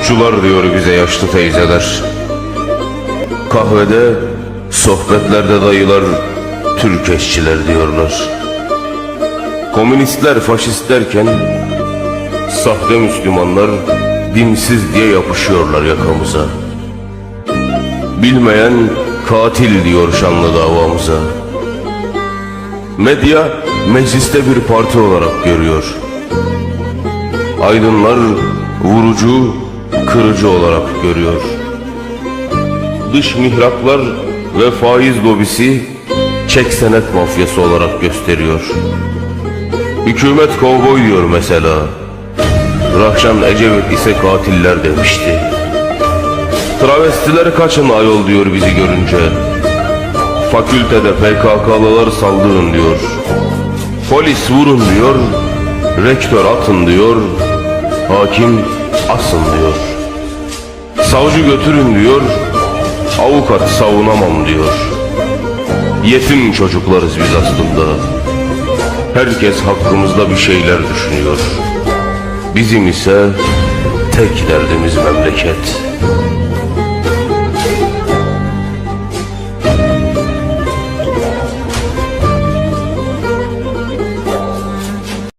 Yurtçular diyor bize yaşlı teyzeler. Kahvede, sohbetlerde dayılar Türk eşçiler diyorlar. Komünistler faşist derken Sahte Müslümanlar dinsiz diye yapışıyorlar yakamıza. Bilmeyen katil diyor şanlı davamıza. Medya mecliste bir parti olarak görüyor. Aydınlar vurucu, kırıcı olarak görüyor. Dış mihraklar ve faiz lobisi çek senet mafyası olarak gösteriyor. Hükümet kovboy diyor mesela. Rahşan Ecevit ise katiller demişti. Travestiler kaçın ayol diyor bizi görünce. Fakültede PKK'lılar saldırın diyor. Polis vurun diyor Rektör atın diyor Hakim asın diyor Savcı götürün diyor Avukat savunamam diyor. Yetim çocuklarız biz aslında. Herkes hakkımızda bir şeyler düşünüyor. Bizim ise tek derdimiz memleket